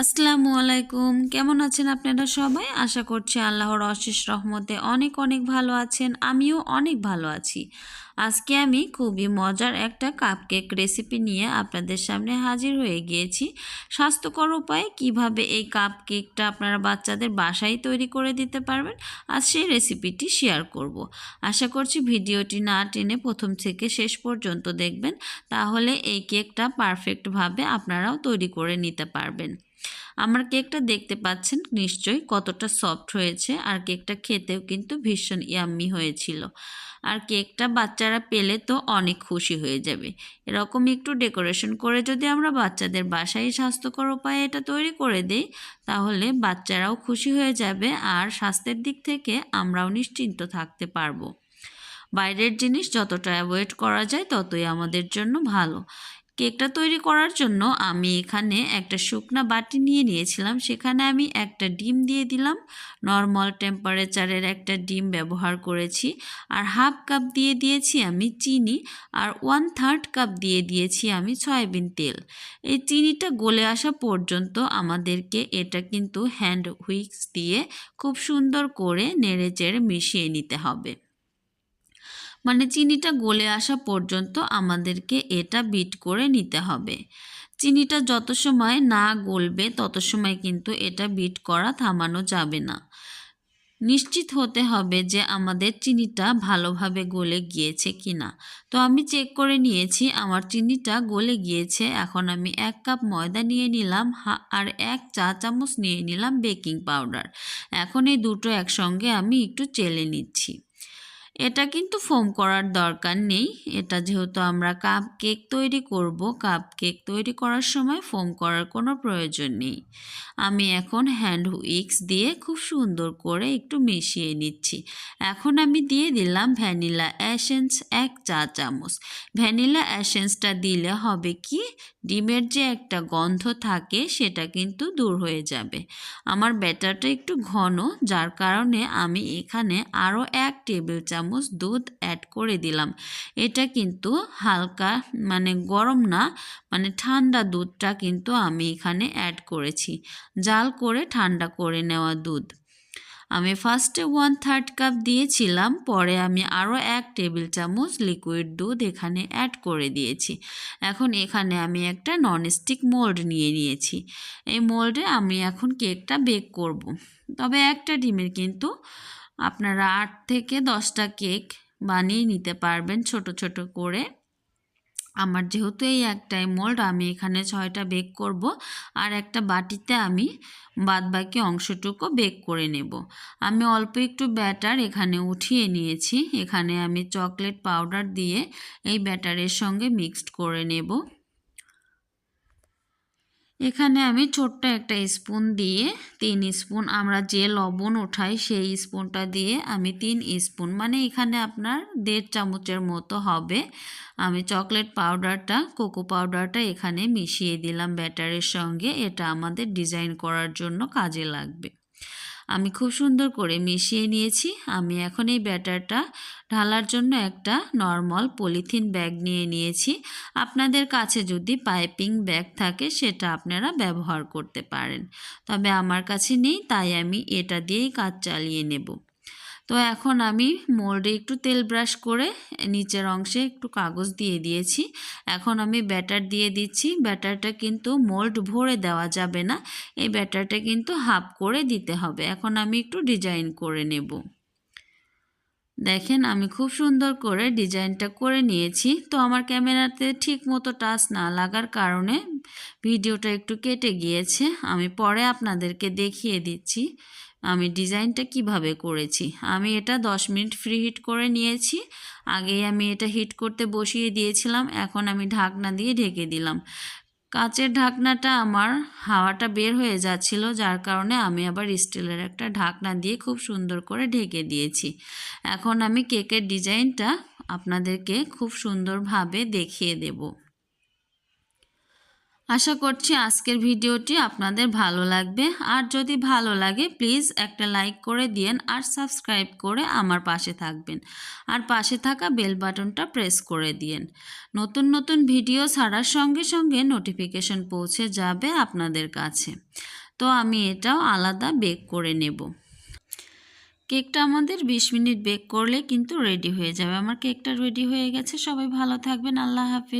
আসসালামু আলাইকুম। কেমন আছেন আপনারা সবাই? আশা করছি আল্লাহর অশেষ রহমতে অনেক অনেক ভালো আছেন। আমিও অনেক ভালো আছি। আজকে আমি খুবই মজার একটা কাপকেক রেসিপি নিয়ে আপনাদের সামনে হাজির হয়ে গিয়েছি। স্বাস্থ্যকর উপায়ে কীভাবে এই কাপকেকটা আপনারা বাচ্চাদের বাসায় তৈরি করে দিতে পারবেন আর সেই রেসিপিটি শেয়ার করব। আশা করছি ভিডিওটি না টেনে প্রথম থেকে শেষ পর্যন্ত দেখবেন। তাহলে এই কেকটা পারফেক্টভাবে আপনারাও তৈরি করে নিতে পারবেন। আমার কেকটা দেখতে পাচ্ছেন? নিশ্চয়ই কতটা সফট হয়েছে। আর কেকটা খেতেও কিন্তু ভীষণ ইয়াম্মি হয়েছিল। আর কেকটা বাচ্চারা পেলে তো অনেক খুশি হয়ে যাবে। এরকম একটু ডেকোরেশন করে যদি আমরা বাচ্চাদের বাসায় স্বাস্থ্যকর উপায়ে এটা তৈরি করে দিই, তাহলে বাচ্চারাও খুশি হয়ে যাবে আর স্বাস্থ্যের দিক থেকে আমরাও নিশ্চিন্ত থাকতে পারব। বাইরের জিনিস যতটা অ্যাভয়েড করা যায় ততই আমাদের জন্য ভালো। কেকটা তৈরি করার জন্য আমি এখানে একটা শুকনা বাটি নিয়ে নিয়েছিলাম। সেখানে আমি একটা ডিম দিয়ে দিলাম। নর্মাল টেম্পারেচারের একটা ডিম ব্যবহার করেছি। আর হাফ কাপ দিয়ে দিয়েছি আমি চিনি। আর ওয়ান থার্ড কাপ দিয়ে দিয়েছি আমি সয়াবিন তেল। এই চিনিটা গলে আসা পর্যন্ত আমাদেরকে এটা কিন্তু হ্যান্ড হুইক্স দিয়ে খুব সুন্দর করে নেড়ে চেড়ে মিশিয়ে নিতে হবে। মানে চিনিটা গলে আসা পর্যন্ত আমাদেরকে এটা বিট করে নিতে হবে। চিনিটা যত সময় না গলবে, তত সময় কিন্তু এটা বিট করা থামানো যাবে না। নিশ্চিত হতে হবে যে আমাদের চিনিটা ভালোভাবে গলে গিয়েছে কি না তো আমি চেক করে নিয়েছি, আমার চিনিটা গলে গিয়েছে। এখন আমি এক কাপ ময়দা নিয়ে নিলাম আর এক চা চামচ নিয়ে নিলাম বেকিং পাউডার। এখন এই দুটো একসঙ্গে আমি একটু চেলে নিচ্ছি। এটা কিন্তু ফোম করার দরকার নেই। এটা যেহেতু আমরা কাপ কেক তৈরি করব, কাপ কেক তৈরি করার সময় ফোম করার কোনো প্রয়োজন নেই। আমি এখন হ্যান্ড উইক্স দিয়ে খুব সুন্দর করে একটু মিশিয়ে নিচ্ছি। এখন আমি দিয়ে দিলাম ভ্যানিলা অ্যাসেন্স এক চা চামচ। ভ্যানিলা অ্যাসেন্সটা দিলে হবে কি, ডিমের যে একটা গন্ধ থাকে সেটা কিন্তু দূর হয়ে যাবে। আমার ব্যাটারটা একটু ঘন, যার কারণে আমি এখানে আরও এক টেবিল চামচ দুধ অ্যাড করে দিলাম। এটা কিন্তু হালকা মানে গরম না মানে ঠান্ডা দুধটা কিন্তু আমি এখানে অ্যাড করেছি। জাল করে ঠান্ডা করে নেওয়া দুধ। আমি ফার্স্টে ওয়ান থার্ড কাপ দিয়েছিলাম, পরে আমি আরও এক টেবিল চামচ লিকুইড দুধ এখানে অ্যাড করে দিয়েছি। এখন এখানে আমি একটা ননস্টিক মোল্ড নিয়ে নিয়েছি। এই মোল্ডে আমি এখন কেকটা বেক করব। তবে একটা ডিমের কিন্তু আপনারা আট থেকে দশটা কেক বানিয়ে নিতে পারবেন ছোট ছোট করে। আমার যেহেতু এই একটাই মোল্ড, আমি এখানে ছয়টা বেক করব আর একটা বাটিতে আমি বাদবাকি অংশটুকু বেক করে নেব। আমি অল্প একটু ব্যাটার এখানে উঠিয়ে নিয়েছি। এখানে আমি চকলেট পাউডার দিয়ে এই ব্যাটারের সঙ্গে মিক্সড করে নেব। এখানে আমি ছোট্ট একটা স্পুন দিয়ে তিন স্পুন, আমরা যে লবণ ওঠাই সেই স্পুনটা দিয়ে আমি তিন স্পুন মানে এখানে আপনার দেড় চামচের মতো হবে। আমি চকলেট পাউডারটা, কোকো পাউডারটা এখানে মিশিয়ে দিলাম ব্যাটারের সঙ্গে, এটা আমাদের ডিজাইন করার জন্য কাজে লাগবে। আমি খুব সুন্দর করে মিশিয়ে নিয়েছি। আমি এখন এই ব্যাটারটা ঢালার জন্য একটা নর্মাল পলিথিন ব্যাগ নিয়ে নিয়েছি। আপনাদের কাছে যদি পাইপিং ব্যাগ থাকে সেটা আপনারা ব্যবহার করতে পারেন। তবে আমার কাছে নেই, তাই আমি এটা দিয়েই কাজ চালিয়ে নেব। তো এখন আমি মোল্ডে একটু তেল ব্রাশ করে নিচের অংশে একটু কাগজ দিয়ে দিয়েছি। এখন আমি ব্যাটার দিয়ে দিচ্ছি। ব্যাটারটা কিন্তু মোল্ড ভরে দেওয়া যাবে না। এই ব্যাটারটা কিন্তু হাফ করে দিতে হবে। এখন আমি একটু ডিজাইন করে নেব। দেখেন, আমি খুব সুন্দর করে ডিজাইনটা করে নিয়েছি। তো আমার ক্যামেরাতে ঠিক মতো টাচ না লাগার কারণে ভিডিওটা একটু কেটে গিয়েছে। আমি পরে আপনাদেরকে দেখিয়ে দিচ্ছি আমি ডিজাইনটা কীভাবে করেছি। আমি এটা 10 মিনিট ফ্রি হিট করে নিয়েছি। আগেই আমি এটা হিট করতে বসিয়ে দিয়েছিলাম। এখন আমি ঢাকনা দিয়ে ঢেকে দিলাম। কাচের ঢাকনাটা আমার হাওয়াটা বের হয়ে যাচ্ছিল, যার কারণে আমি আবার স্টিলের একটা ঢাকনা দিয়ে খুব সুন্দর করে ঢেকে দিয়েছি। এখন আমি কেকের ডিজাইনটা আপনাদেরকে খুব সুন্দরভাবে দেখিয়ে দেব। আশা করছি আজকের ভিডিওটি আপনাদের ভালো লাগবে। আর যদি ভালো লাগে প্লিজ একটা লাইক করে দিয়েন আর সাবস্ক্রাইব করে আমার পাশে থাকবেন। আর পাশে থাকা বেল বাটনটা প্রেস করে দিয়েন। নতুন নতুন ভিডিও ছাড়ার সঙ্গে সঙ্গে নোটিফিকেশন পৌঁছে যাবে আপনাদের কাছে। তো আমি এটাও আলাদা বেক করে নেব। কেকটা আমাদের বিশ মিনিট বেক করলে কিন্তু রেডি হয়ে যাবে। আমার কেকটা রেডি হয়ে গেছে। সবাই ভালো থাকবেন। আল্লাহ হাফিজ।